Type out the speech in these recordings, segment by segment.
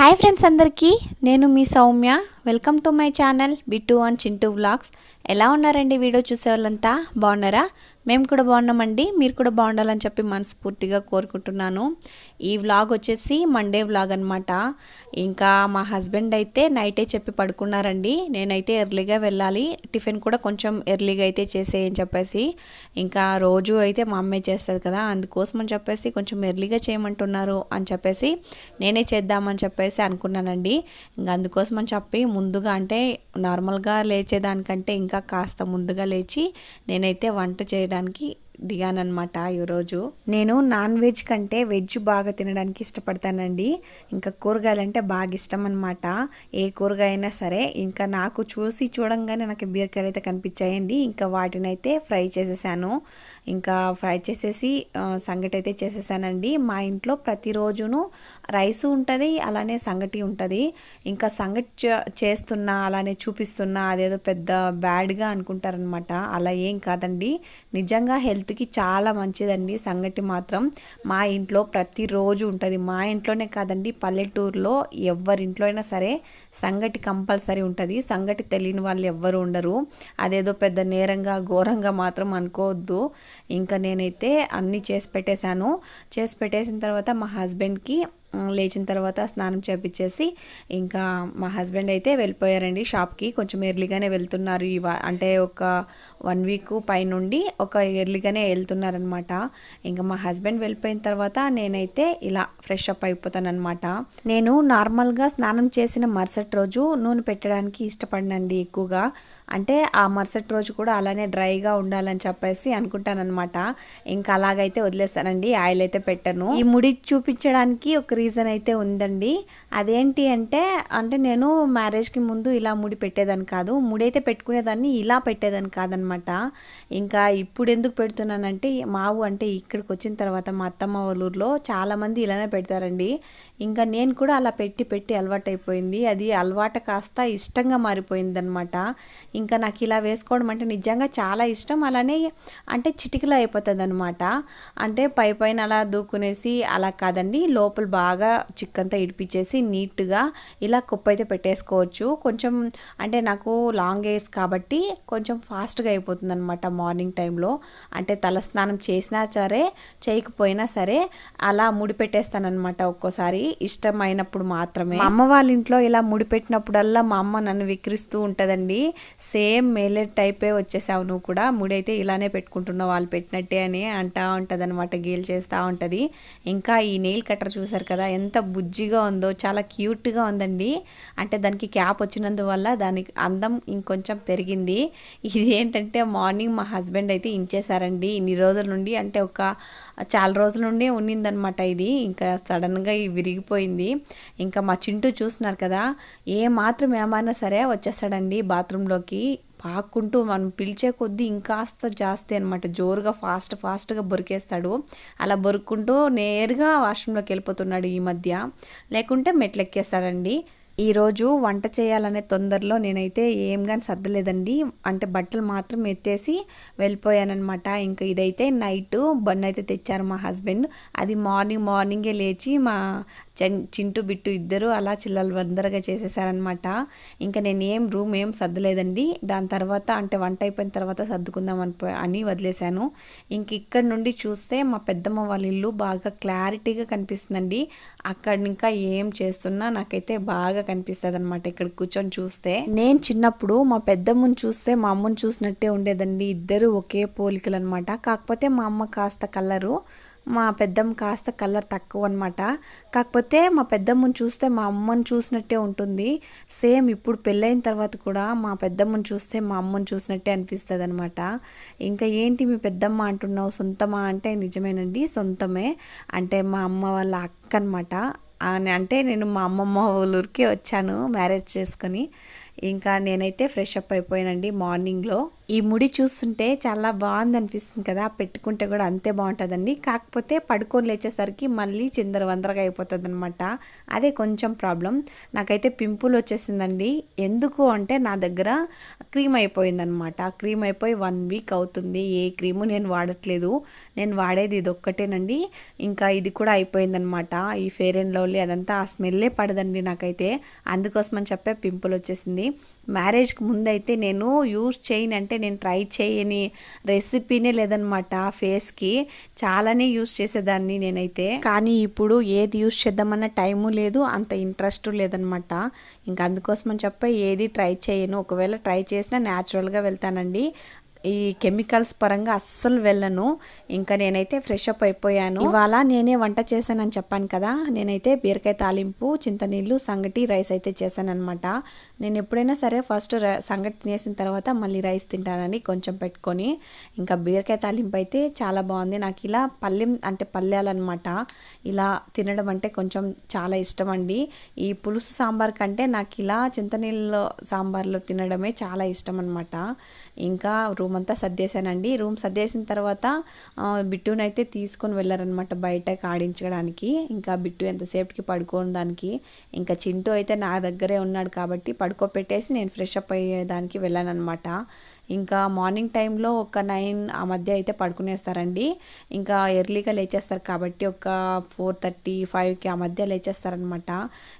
Hi friends అందరికీ నేను మీ Soumya. Welcome to my channel Bittu and Chintu vlogs. ఎలా ఉన్నారండి వీడియో చూసే వాళ్ళంతా బాగున్నారా? మేము కూడా బాగున్నామండి. మీరు కూడా బాగుండాలని చెప్పి మనస్ఫూర్తిగా కోరుకుంటున్నాను. ఈ వ్లాగ్ వచ్చేసి మండే వ్లాగ్ అనమాట ఇంకా మా హస్బెండ్ అయితే నైటే చెప్పి పడుకున్నారండి. నేనైతే ఎర్లీగా వెళ్ళాలి. టిఫిన్ కూడా కొంచెం ఎర్లీగా అయితే చేసేయని చెప్పేసి. ఇంకా రోజు అయితే మా అమ్మే చేస్తుంది కదా అందుకోసం అని చెప్పేసి కొంచెం ఎర్లీగా చేయమంటున్నారు అని చెప్పేసి నేనే చేద్దామని చెప్పేసి అనుకున్నానండి. ఇంకా అందుకోసం అని చెప్పి ముందుగా అంటే నార్మల్గా లేచేదానికంటే ఇంకా కాస్త ముందుగా లేచి నేనైతే వంట చేయడానికి దిగానమాట ఈరోజు నేను నాన్ వెజ్ కంటే వెజ్ బాగా తినడానికి ఇష్టపడతానండి. ఇంకా కూరగాయలు అంటే బాగా ఇష్టం అనమాట ఏ కూరగాయ అయినా సరే ఇంకా నాకు చూసి చూడంగానే నాకు బీరకాయలు అయితే కనిపించాయండి. ఇంకా వాటిని అయితే ఫ్రై చేసేసాను. ఇంకా ఫ్రై చేసేసి సంగటి అయితే చేసేసానండి. మా ఇంట్లో ప్రతిరోజును రైస్ ఉంటుంది అలానే సంగటి ఉంటుంది. ఇంకా సంగటి చేస్తున్నా అలానే చూపిస్తున్నా అదేదో పెద్ద బ్యాడ్గా అనుకుంటారనమాట అలా ఏం కాదండి. నిజంగా హెల్త్కి చాలా మంచిదండి సంగటి మాత్రం. మా ఇంట్లో ప్రతిరోజు ఉంటుంది. మా ఇంట్లోనే కాదండి పల్లెటూరులో ఎవరింట్లో అయినా సరే సంగటి కంపల్సరీ ఉంటుంది. సంగటి తెలియని వాళ్ళు ఎవ్వరు ఉండరు. అదేదో పెద్ద నేరంగా ఘోరంగా మాత్రం అనుకోవద్దు. ఇంకా నేనైతే అన్నీ చేసి పెట్టేశాను. చేసి పెట్టేసిన తర్వాత మా హస్బెండ్కి లేచిన తర్వాత స్నానం చేపించేసి ఇంకా మా హస్బెండ్ అయితే వెళ్ళిపోయారండి షాప్కి. కొంచెం ఎర్లీగానే వెళ్తున్నారు ఇవ అంటే ఒక వన్ వీక్ పైనుండి ఒక ఎర్లీగానే వెళ్తున్నారనమాట ఇంకా మా హస్బెండ్ వెళ్ళిపోయిన తర్వాత నేనైతే ఇలా ఫ్రెష్ అప్ అయిపోతానమాట నేను నార్మల్గా స్నానం చేసిన మరుసటి రోజు నూనె పెట్టడానికి ఇష్టపడినండి ఎక్కువగా. అంటే ఆ మరుసటి రోజు కూడా అలానే డ్రైగా ఉండాలని చెప్పేసి అనుకుంటానన్నమాట. ఇంకా అలాగైతే వదిలేస్తానండి ఆయిల్ అయితే పెట్టను. ఈ ముడి చూపించడానికి ఒక రీజన్ అయితే ఉందండి. అదేంటి అంటే అంటే నేను మ్యారేజ్కి ముందు ఇలా ముడి పెట్టేదాన్ని కాదు. ముడి అయితే పెట్టుకునేదాన్ని ఇలా పెట్టేదాన్ని కాదనమాట. ఇంకా ఇప్పుడు ఎందుకు పెడుతున్నానంటే మావు అంటే ఇక్కడికి వచ్చిన తర్వాత మా అత్తమ్మ వాళ్ళ ఊర్లో చాలామంది ఇలానే పెడతారండి. ఇంకా నేను కూడా అలా పెట్టి పెట్టి అలవాటైపోయింది. అది అలవాటు కాస్త ఇష్టంగా మారిపోయిందనమాట. ఇంకా నాకు ఇలా వేసుకోవడం అంటే నిజంగా చాలా ఇష్టం. అలానే అంటే చిటికలో అయిపోతుంది అనమాట అంటే పై పైన అలా దూకునేసి అలా కాదండి. లోపల బాగా బాగా చిక్కంతా ఇడిపించేసి నీట్గా ఇలా కుప్ప అయితే పెట్టేసుకోవచ్చు. కొంచెం అంటే నాకు లాంగ్ హెయిర్స్ కాబట్టి కొంచెం ఫాస్ట్గా అయిపోతుంది అనమాట మార్నింగ్ టైంలో. అంటే తలస్నానం చేసినా సరే చేయకపోయినా సరే అలా ముడిపెట్టేస్తానమాట ఒక్కోసారి. ఇష్టమైనప్పుడు మాత్రమే. అమ్మ వాళ్ళ ఇంట్లో ఇలా ముడిపెట్టినప్పుడల్లా మా అమ్మ నన్ను విక్రిస్తూ ఉంటుందండి. సేమ్ మేలే టైపే వచ్చేసావు నువ్వు కూడా. ముడి అయితే ఇలానే పెట్టుకుంటున్నావు. వాళ్ళు పెట్టినట్టే అని అంటా ఉంటుంది అనమాట గేల్ చేస్తూ ఉంటుంది. ఇంకా ఈ నెయిల్ కట్టర్ చూసారు కదా ఎంత బుజ్జిగా ఉందో చాలా క్యూట్గా ఉందండి. అంటే దానికి క్యాప్ వచ్చినందువల్ల దానికి అందం ఇంకొంచెం పెరిగింది. ఇది ఏంటంటే మార్నింగ్ మా హస్బెండ్ అయితే ఇంచేశారండి. ఇన్ని రోజుల నుండి అంటే ఒక చాలా రోజుల నుండి ఉన్నిందనమాట ఇది. ఇంకా సడన్గా విరిగిపోయింది. ఇంకా మా చింటూ చూస్తున్నారు కదా ఏ మాత్రం ఏమైనా సరే వచ్చేస్తాడండి బాత్రూంలోకి. పాక్కుంటూ మనం పిలిచే కొద్దీ ఇంకాస్త జాస్తి అనమాట జోరుగా ఫాస్ట్ ఫాస్ట్గా బొరికేస్తాడు. అలా బొరుక్కుంటూ నేరుగా వాష్రూమ్లోకి వెళ్ళిపోతున్నాడు ఈ మధ్య. లేకుంటే మెట్లెక్కేస్తాడండి. ఈరోజు వంట చేయాలనే తొందరలో నేనైతే ఏం కానీ సర్దలేదండి. అంటే బట్టలు మాత్రం ఎత్తేసి వెళ్ళిపోయానమాట ఇంకా ఇదైతే నైట్ బన్ అయితే తెచ్చారు మా హస్బెండ్. అది మార్నింగ్ మార్నింగే లేచి మా చెన్- చింటూ బిట్టు ఇద్దరు అలా చిల్లలు వందరగా చేసేసారనమాట ఇంకా నేను ఏం రూమ్ ఏం సర్దలేదండి. దాని తర్వాత అంటే వంట అయిపోయిన తర్వాత సర్దుకుందాం అని అని వదిలేశాను. ఇంక ఇక్కడ నుండి చూస్తే మా పెద్దమ్మ వాళ్ళ ఇల్లు బాగా క్లారిటీగా కనిపిస్తుందండి. అక్కడ ఇంకా ఏం చేస్తున్నా నాకైతే బాగా కనిపిస్తుంది అనమాట ఇక్కడ కూర్చొని చూస్తే. నేను చిన్నప్పుడు మా పెద్దమ్మని చూస్తే మా అమ్మని చూసినట్టే ఉండేదండి. ఇద్దరు ఒకే పోలికలు అనమాట కాకపోతే మా అమ్మ కాస్త కలరు మా పెద్దమ్మ కాస్త కలర్ తక్కువ అనమాట కాకపోతే మా పెద్దమ్మని చూస్తే మా అమ్మని చూసినట్టే ఉంటుంది. సేమ్ ఇప్పుడు పెళ్ళైన తర్వాత కూడా మా పెద్దమ్మని చూస్తే మా అమ్మని చూసినట్టే అనిపిస్తుంది అనమాట ఇంకా ఏంటి మీ పెద్దమ్మ అంటున్నావు? సొంతమా? అంటే నిజమేనండి సొంతమే. అంటే మా అమ్మ వాళ్ళ అక్క అనమాట అంటే నేను మా అమ్మమ్మ ఊళ్ళూరికి ఊరికి వచ్చాను మ్యారేజ్ చేసుకొని. ఇంకా నేనైతే ఫ్రెష్ అప్ అయిపోయానండి మార్నింగ్లో. ఈ ముడి చూస్తుంటే చాలా బాగుంది అనిపిస్తుంది కదా పెట్టుకుంటే కూడా అంతే బాగుంటుందండి. కాకపోతే పడుకొని లేచేసరికి మళ్ళీ చిందర వందరగా అయిపోతుంది అనమాట అదే కొంచెం ప్రాబ్లం. నాకైతే పింపుల్ వచ్చేసిందండి. ఎందుకు అంటే నా దగ్గర క్రీమ్ అయిపోయిందనమాట క్రీమ్ అయిపోయి వన్ వీక్ అవుతుంది. ఏ క్రీము నేను వాడట్లేదు. నేను వాడేది ఇది ఒక్కటేనండి. ఇంకా ఇది కూడా అయిపోయిందనమాట ఈ ఫేర్ అండ్ లవ్లీ అదంతా ఆ స్మెల్లే పడదండి నాకైతే. అందుకోసమని చెప్పే పింపుల్ వచ్చేసింది. మ్యారేజ్కి ముందైతే నేను యూజ్ చేయను అంటే నేను ట్రై చేయని రెసిపీనే లేదనమాట ఫేస్కి. చాలానే యూస్ చేసేదాన్ని నేనైతే. కానీ ఇప్పుడు ఏది యూస్ చేద్దామన్న టైము లేదు అంత ఇంట్రెస్ట్ లేదనమాట ఇంకా అందుకోసమని చెప్పి ఏది ట్రై చేయను. ఒకవేళ ట్రై చేసినా న్యాచురల్గా వెళ్తానండి. ఈ కెమికల్స్ పరంగా అస్సలు వెళ్ళను. ఇంకా నేనైతే ఫ్రెష్ అప్ అయిపోయాను. ఇవాళ నేనే వంట చేశానని చెప్పాను కదా. నేనైతే బీరకాయ తాలింపు చింతనీళ్ళు సంగటి రైస్ అయితే చేశాను అనమాట నేను ఎప్పుడైనా సరే ఫస్ట్ సంగటి తినేసిన తర్వాత మళ్ళీ రైస్ తింటానని కొంచెం పెట్టుకొని ఇంకా బీరకాయ తాలింపు అయితే చాలా బాగుంది. నాకు ఇలా పల్లెం అంటే పల్లెలన్నమాట. ఇలా తినడం అంటే కొంచెం చాలా ఇష్టం అండి ఈ పులుసు సాంబార్ కంటే నాకు ఇలా చింతనీళ్ళలో సాంబార్లో తినడమే చాలా ఇష్టం అనమాట ఇంకా రూమ్ అంతా సర్దేశానండి. రూమ్ సర్దేసిన తర్వాత బిట్టునైతే తీసుకొని వెళ్ళారనమాట బయటకు ఆడించడానికి. ఇంకా బిట్టు ఎంతసేపటికి పడుకోని దానికి ఇంకా చింటూ అయితే నా దగ్గరే ఉన్నాడు కాబట్టి పడుకోపెట్టేసి నేను ఫ్రెష్ అప్ అయ్యేదానికి వెళ్ళాను అనమాట ఇంకా మార్నింగ్ టైంలో ఒక నైన్ ఆ మధ్య అయితే పడుకునేస్తారండి. ఇంకా ఎర్లీగా లేచేస్తారు కాబట్టి ఒక ఫోర్ థర్టీ ఫైవ్కి ఆ మధ్య లేచేస్తారనమాట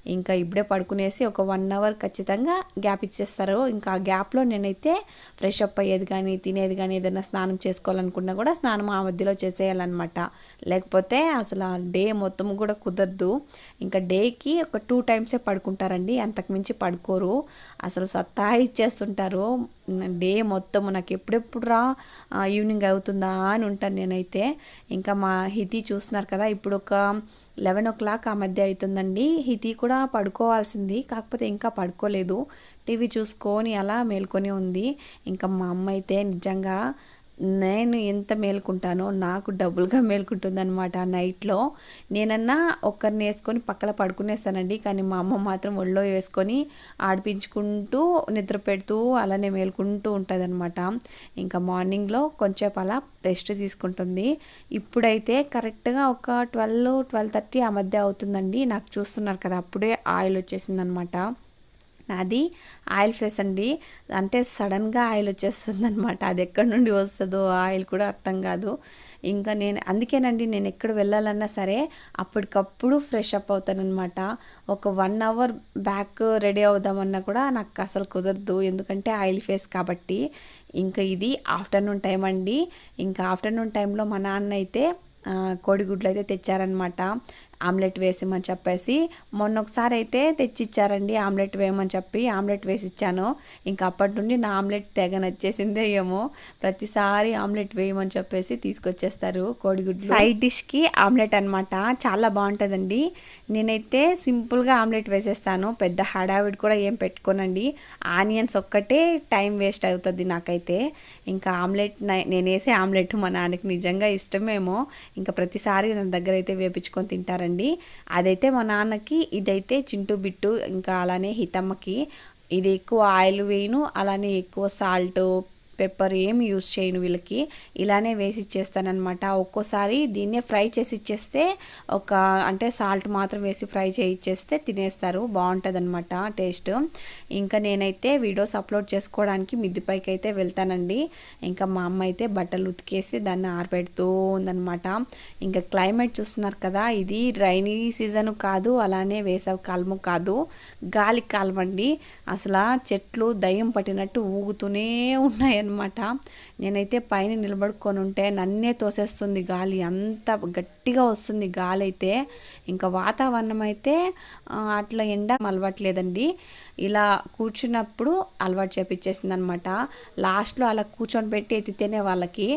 ఇంకా ఇప్పుడే పడుకునేసి ఒక వన్ అవర్ ఖచ్చితంగా గ్యాప్ ఇచ్చేస్తారు. ఇంకా ఆ గ్యాప్లో నేనైతే ఫ్రెష్ అప్ అయ్యేది కానీ తినేది కానీ ఏదైనా స్నానం చేసుకోవాలనుకున్నా కూడా స్నానం ఆ మధ్యలో చేసేయాలన్నమాట. లేకపోతే అసలు ఆ డే మొత్తం కూడా కుదరదు. ఇంకా డేకి ఒక టూ టైమ్సే పడుకుంటారండి. అంతకుమించి పడుకోరు. అసలు సత్తా ఇచ్చేస్తుంటారు. డే మొత్తం నాకు ఎప్పుడెప్పుడు రా ఈవినింగ్ అవుతుందా అని ఉంటాను నేనైతే. ఇంకా మా హితి చూస్తున్నారు కదా ఇప్పుడు ఒక లెవెన్ ఓ క్లాక్ ఆ మధ్య అవుతుందండి. హితి కూడా పడుకోవాల్సింది కాకపోతే ఇంకా పడుకోలేదు. టీవీ చూసుకొని అలా మేల్కొని ఉంది. ఇంకా మా అమ్మ అయితే నిజంగా నేను ఎంత మేలుకుంటానో నాకు డబుల్గా మేలుకుంటుందనమాట నైట్లో. నేనన్నా ఒక్కరిని వేసుకొని పక్కన పడుకునేస్తానండి. కానీ మా అమ్మ మాత్రం ఒళ్ళో వేసుకొని ఆడిపించుకుంటూ నిద్ర పెడుతూ అలానే మేలుకుంటూ ఉంటుంది అనమాట ఇంకా మార్నింగ్లో కొంచెం అలా రెస్ట్ తీసుకుంటుంది. ఇప్పుడైతే కరెక్ట్గా ఒక ట్వెల్వ్ ట్వెల్వ్ థర్టీ ఆ మధ్య అవుతుందండి. నాకు చూస్తున్నారు కదా అప్పుడే ఆయిల్ వచ్చేసింది అనమాట నాది ఆయిల్ ఫేస్ అండి. అంటే సడన్గా ఆయిల్ వచ్చేస్తుంది అనమాట అది ఎక్కడి నుండి వస్తుందో ఆయిల్ కూడా అర్థం కాదు. ఇంకా నేను అందుకేనండి నేను ఎక్కడ వెళ్ళాలన్నా సరే అప్పటికప్పుడు ఫ్రెష్ అప్ అవుతానమాట ఒక వన్ అవర్ బ్యాక్ రెడీ అవుదామన్నా కూడా నాకు అసలు కుదరదు. ఎందుకంటే ఆయిల్ ఫేస్ కాబట్టి. ఇంకా ఇది ఆఫ్టర్నూన్ టైం అండి. ఇంకా ఆఫ్టర్నూన్ టైంలో మా నాన్న అయితే కోడిగుడ్లు అయితే తెచ్చారనమాట ఆమ్లెట్ వేసిమని చెప్పేసి మొన్న ఒకసారి అయితే తెచ్చిచ్చారండి ఆమ్లెట్ వేయమని చెప్పి ఆమ్లెట్ వేసి ఇచ్చాను ఇంకా అప్పటి నుండి నా ఆమ్లెట్ తెగ నచ్చేసిందే ఏమో. ప్రతిసారి ఆమ్లెట్ వేయమని చెప్పేసి తీసుకొచ్చేస్తారు కోడిగుడ్లు. సైడ్ డిష్కి ఆమ్లెట్ అనమాట చాలా బాగుంటుందండి. నేనైతే సింపుల్గా ఆమ్లెట్ వేసేస్తాను. పెద్ద హడావిడి కూడా ఏం పెట్టుకోనండి. ఆనియన్స్ ఒక్కటే టైం వేస్ట్ అవుతుంది నాకైతే. ఇంకా ఆమ్లెట్ నేను వేసే ఆమ్లెట్ మా నాన్నకి నిజంగా ఇష్టమేమో. ఇంకా ప్రతిసారి నా దగ్గర అయితే వేపించుకొని తింటారండి. అండి అదైతే మా నాన్నకి ఇదైతే చింటు బిట్టు ఇంకా అలానే హితమ్మకి. ఇది ఎక్కువ ఆయిల్ వేయను అలానే ఎక్కువ సాల్ట్ పెప్పర్ ఏమి యూస్ చేయను వీళ్ళకి. ఇలానే వేసి ఇచ్చేస్తానమాట ఒక్కోసారి దీన్నే ఫ్రై చేసి ఇచ్చేస్తే ఒక అంటే సాల్ట్ మాత్రం వేసి ఫ్రై చేయిచ్చేస్తే తినేస్తారు. బాగుంటుంది అనమాట టేస్ట్. ఇంకా నేనైతే వీడియోస్ అప్లోడ్ చేసుకోవడానికి మిద్దిపైకి అయితే వెళ్తానండి. ఇంకా మా అమ్మ అయితే బట్టలు ఉతికేసి దాన్ని ఆరబెడుతూ ఉందనమాట ఇంకా క్లైమేట్ చూస్తున్నారు కదా ఇది రైనీ సీజన్ కాదు అలానే వేసవి కాలము కాదు. గాలి కాలం అండి అసలు చెట్లు దయ్యం పట్టినట్టు ఊగుతూనే ఉన్నాయి అనమాట నేనైతే పైన నిలబడుకొని ఉంటే నన్నే తోసేస్తుంది గాలి. అంత గట్టిగా వస్తుంది గాలి అయితే. ఇంకా వాతావరణం అయితే అట్లా ఎండ అలవాట్లేదండి ఇలా కూర్చున్నప్పుడు అలవాటు చేపించేసింది అనమాట లాస్ట్లో అలా కూర్చొని పెట్టి ఎత్తితేనే వాళ్ళకి.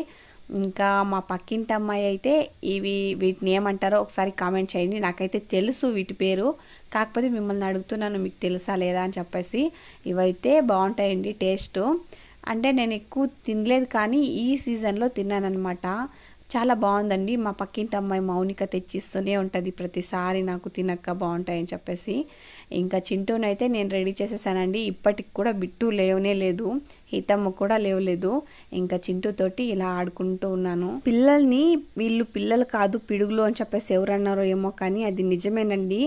ఇంకా మా పక్కింటి అమ్మాయి అయితే ఇవి వీటిని ఏమంటారో ఒకసారి కామెంట్ చేయండి. నాకైతే తెలుసు వీటి పేరు. కాకపోతే మిమ్మల్ని అడుగుతున్నాను మీకు తెలుసా లేదా అని చెప్పేసి. ఇవైతే బాగుంటాయండి టేస్ట్. అంటే నేను ఎక్కువ తినలేదు కానీ ఈ సీజన్లో తిన్నానమాట చాలా బాగుందండి. మా పక్కింటి అమ్మాయి మౌనిక తెచ్చిస్తూనే ఉంటుంది ప్రతిసారి నాకు తినక్క బాగుంటాయని చెప్పేసి. ఇంకా చింటూనైతే నేను రెడీ చేసేసానండి. ఇప్పటికి కూడా బిట్టు లేవనే లేదు. హితమ్మ కూడా లేవలేదు. ఇంకా చింటూతోటి ఇలా ఆడుకుంటూ ఉన్నాను. పిల్లల్ని వీళ్ళు పిల్లలు కాదు పిడుగులు అని చెప్పేసి ఎవరన్నారో ఏమో కానీ అది నిజమేనండి.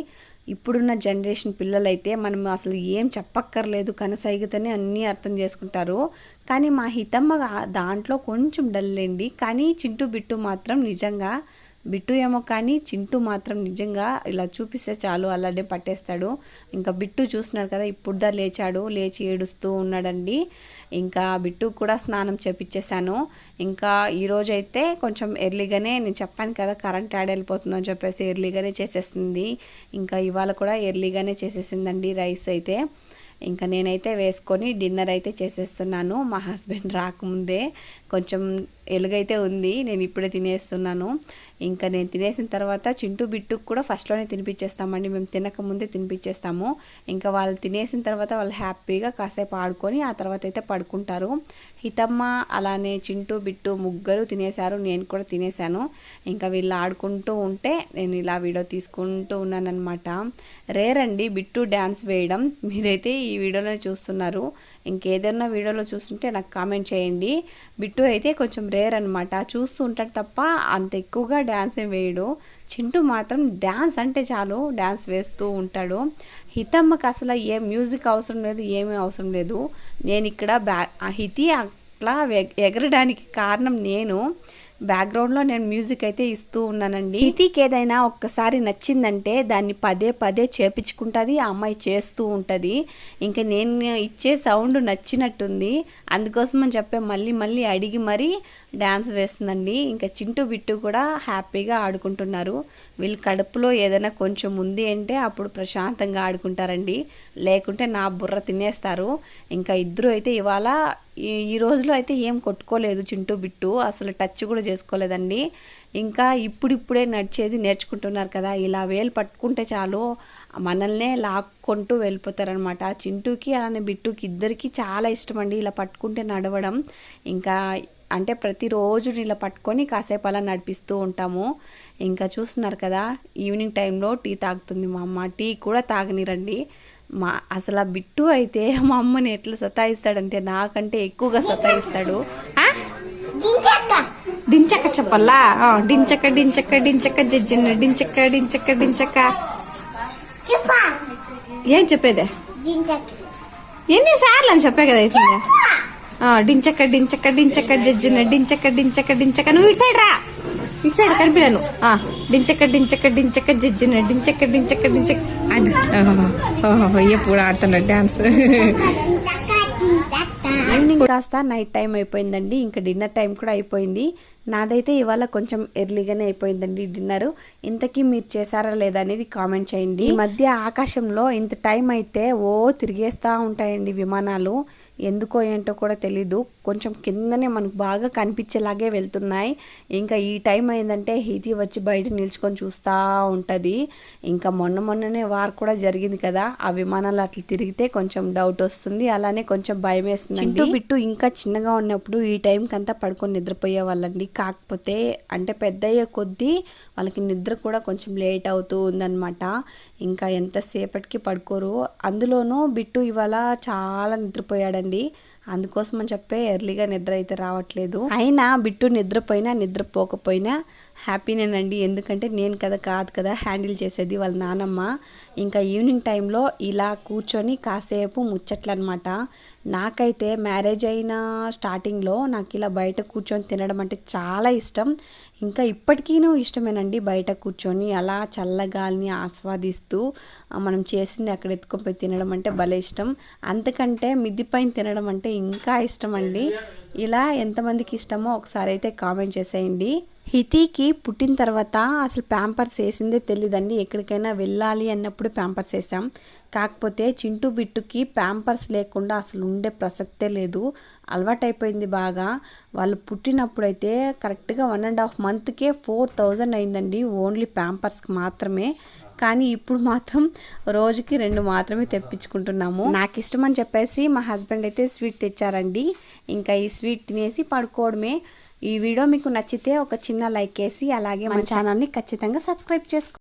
ఇప్పుడున్న జనరేషన్ పిల్లలైతే మనం అసలు ఏం చెప్పక్కర్లేదు కనసైగతనే అన్నీ అర్థం చేసుకుంటారు. కానీ మా హితమ్మ దాంట్లో కొంచెం డల్ అండి. కానీ చింటూ బిట్టు మాత్రం నిజంగా బిట్టు ఏమో కానీ చింటూ మాత్రం నిజంగా ఇలా చూపిస్తే చాలు అలానే పట్టేస్తాడు. ఇంకా బిట్టు చూస్తున్నాడు కదా ఇప్పుడుదా లేచాడు లేచి ఏడుస్తూ ఉన్నాడండి. ఇంకా బిట్టు కూడా స్నానం చేపించేశాను ఇంకా ఈరోజు అయితే కొంచెం ఎర్లీగానే నేను చెప్పాను కదా కరెంట్ యాడ్ వెళ్ళిపోతుందని చెప్పేసి ఎర్లీగానే చేసేసింది. ఇంకా ఇవాళ కూడా ఎర్లీగానే చేసేసిందండి రైస్ అయితే. ఇంకా నేనైతే వేసుకొని డిన్నర్ అయితే చేసేస్తున్నాను. మా హస్బెండ్ రాకముందే కొంచెం ఎలుగైతే ఉంది నేను ఇప్పుడే తినేస్తున్నాను. ఇంకా నేను తినేసిన తర్వాత చింటూ బిట్టుకు కూడా ఫస్ట్లోనే తినిపించేస్తామండి మేము తినకముందే తినిపించేస్తాము ఇంకా వాళ్ళు తినేసిన తర్వాత వాళ్ళు హ్యాపీగా కాసేపు ఆడుకొని ఆ తర్వాత అయితే పడుకుంటారు. హితమ్మ అలానే చింటూ బిట్టు ముగ్గురు తినేశారు. నేను కూడా తినేశాను. ఇంకా వీళ్ళు ఆడుకుంటూ ఉంటే నేను ఇలా వీడియో తీసుకుంటూ ఉన్నానమాట రేర్ అండి బిట్టు డ్యాన్స్ వేయడం. మీరైతే ఈ వీడియోలో చూస్తున్నారు. ఇంకేదైనా వీడియోలో చూస్తుంటే నాకు కామెంట్ చేయండి. బిట్టు అయితే కొంచెం రేర్ అనమాట చూస్తూ ఉంటాడు తప్ప అంత ఎక్కువగా డ్యాన్స్ ఏం వేయడు. చింటూ మాత్రం డ్యాన్స్ అంటే చాలు. డ్యాన్స్ వేస్తూ ఉంటాడు. హితమ్మకి అసలు ఏ మ్యూజిక్ అవసరం లేదు ఏమీ అవసరం లేదు. నేను ఇక్కడ బ్యా హితి అట్లా ఎగరడానికి కారణం నేను. బ్యాక్గ్రౌండ్లో నేను మ్యూజిక్ అయితే ఇస్తూ ఉన్నానండి. హితికి ఏదైనా ఒక్కసారి నచ్చిందంటే దాన్ని పదే పదే చేపించుకుంటుంది ఆ అమ్మాయి చేస్తూ ఉంటుంది. ఇంకా నేను ఇచ్చే సౌండ్ నచ్చినట్టుంది. అందుకోసం అని చెప్పే మళ్ళీ మళ్ళీ అడిగి మరీ డ్యాన్స్ వేస్తుందండి. ఇంకా చింటూ బిట్టు కూడా హ్యాపీగా ఆడుకుంటున్నారు. వీళ్ళు కడుపులో ఏదైనా కొంచెం ఉంది అంటే అప్పుడు ప్రశాంతంగా ఆడుకుంటారండి. లేకుంటే నా బుర్ర తినేస్తారు. ఇంకా ఇద్దరు అయితే ఇవాళ ఈ రోజులో అయితే ఏం కొట్టుకోలేదు చింటూ బిట్టు. అసలు టచ్ కూడా చేసుకోలేదండి. ఇంకా ఇప్పుడిప్పుడే నడిచేది నేర్చుకుంటున్నారు కదా ఇలా వేలు పట్టుకుంటే చాలు మనల్నే లాక్కుంటూ వెళ్ళిపోతారనమాట చింటూకి అలానే బిట్టుకి ఇద్దరికి చాలా ఇష్టం అండి ఇలా పట్టుకుంటే నడవడం. ఇంకా అంటే ప్రతిరోజు ఇలా పట్టుకొని కాసేపు అలా నడిపిస్తూ ఉంటాము. ఇంకా చూస్తున్నారు కదా ఈవినింగ్ టైంలో టీ తాగుతుంది మా అమ్మ. టీ కూడా తాగనిరండి. మా అసలు ఆ బిట్టు అయితే మా అమ్మని ఎట్లా సతాయిస్తాడంటే నాకంటే ఎక్కువగా సతాయిస్తాడు. డించక్క చెప్పల్లా డించక్క డించక్క డించక్క జడ్జిన్న డించక్క డించక్క డించక్క ఏం చెప్పేదే? ఎన్నిసార్లు అని చెప్పే కదా అయితే డించక్క డించక్క డించక్క జడ్జిన డించక్క డించక్క డించక్క నువ్వు ఇటు సైడ్ రా. ఇటు సైడ్ కనిపిరాను డించక్క డించక్క డించక్క జడ్జిన డించక్క డించక్క డించక్క. అది. ఎప్పుడు ఆడుతున్నాడు డాన్స్. ఈవినింగ్ కాస్త నైట్ టైం అయిపోయిందండి. ఇంకా డిన్నర్ టైం కూడా అయిపోయింది. నాదైతే ఇవాళ కొంచెం ఎర్లీగానే అయిపోయిందండి డిన్నర్ ఇంతకీ మీరు చేశారా లేదా అనేది కామెంట్ చేయండి. ఈ మధ్య ఆకాశంలో ఇంత టైం అయితే ఓ తిరిగేస్తూ ఉంటాయండి విమానాలు. ఎందుకో ఏంటో కూడా తెలీదు. కొంచెం కిందనే మనకు బాగా కనిపించేలాగే వెళ్తున్నాయి. ఇంకా ఈ టైం అయిందంటే హీతి వచ్చి బయట నిల్చుకొని చూస్తూ ఉంటుంది. ఇంకా మొన్న మొన్ననే వార్ కూడా జరిగింది కదా ఆ విమానాలు అట్లా తిరిగితే కొంచెం డౌట్ వస్తుంది. అలానే కొంచెం భయం వేస్తుంది చింటూ బిట్టు ఇంకా చిన్నగా ఉన్నప్పుడు ఈ టైంకి అంతా పడుకొని నిద్రపోయే వాళ్ళండి. కాకపోతే అంటే పెద్ద అయ్యే కొద్దీ వాళ్ళకి నిద్ర కూడా కొంచెం లేట్ అవుతూ ఉందన్నమాట. ఇంకా ఎంతసేపటికి పడుకోరు. అందులోనూ బిట్టు ఇవాళ చాలా నిద్రపోయాడండి. అందుకోసం అని చెప్పే ఎర్లీగా నిద్ర అయితే రావట్లేదు. అయినా బిట్టు నిద్రపోయినా నిద్రపోకపోయినా హ్యాపీనేనండి. ఎందుకంటే నేను కదా కాదు కదా హ్యాండిల్ చేసేది వాళ్ళ నానమ్మ. ఇంకా ఈవినింగ్ టైంలో ఇలా కూర్చొని కాసేపు ముచ్చట్లనమాట. నాకైతే మ్యారేజ్ అయిన స్టార్టింగ్లో నాకు ఇలా బయట కూర్చొని తినడం అంటే చాలా ఇష్టం. ఇంకా ఇప్పటికీనూ ఇష్టమేనండి బయట కూర్చొని అలా చల్లగాలిని ఆస్వాదిస్తూ మనం చేసింది అక్కడ ఎత్తుకొని తినడం అంటే భలే ఇష్టం. అంతకంటే మిద్ది పైన తినడం అంటే ఇంకా ఇష్టం అండి ఇలా ఎంతమందికి ఇష్టమో ఒకసారి అయితే కామెంట్ చేసేయండి. హితీకి పుట్టిన తర్వాత అసలు ప్యాంపర్స్ వేసిందే తెలియదండి ఎక్కడికైనా వెళ్ళాలి అన్నప్పుడు ప్యాంపర్స్ వేసాం. కాకపోతే చింటూ బిట్టుకి ప్యాంపర్స్ లేకుండా అసలు ఉండే ప్రసక్తే లేదు. అలవాటైపోయింది బాగా. వాళ్ళు పుట్టినప్పుడు అయితే కరెక్ట్గా వన్ అండ్ హాఫ్ మంత్కే ఫోర్ థౌజండ్ అయిందండి ఓన్లీ ప్యాంపర్స్కి మాత్రమే. కానీ ఇప్పుడు మాత్రం రోజుకి రెండు మాత్రమే తెప్పించుకుంటున్నాము. నాకు ఇష్టం అని చెప్పేసి మా హస్బెండ్ అయితే స్వీట్ తెచ్చారండి. ఇంకా ఈ స్వీట్ తినేసి పడుకోవడమే. ఈ వీడియో మీకు నచ్చితే ఒక చిన్న లైక్ వేసి అలాగే మన ఛానల్ని ఖచ్చితంగా సబ్స్క్రైబ్ చేసుకో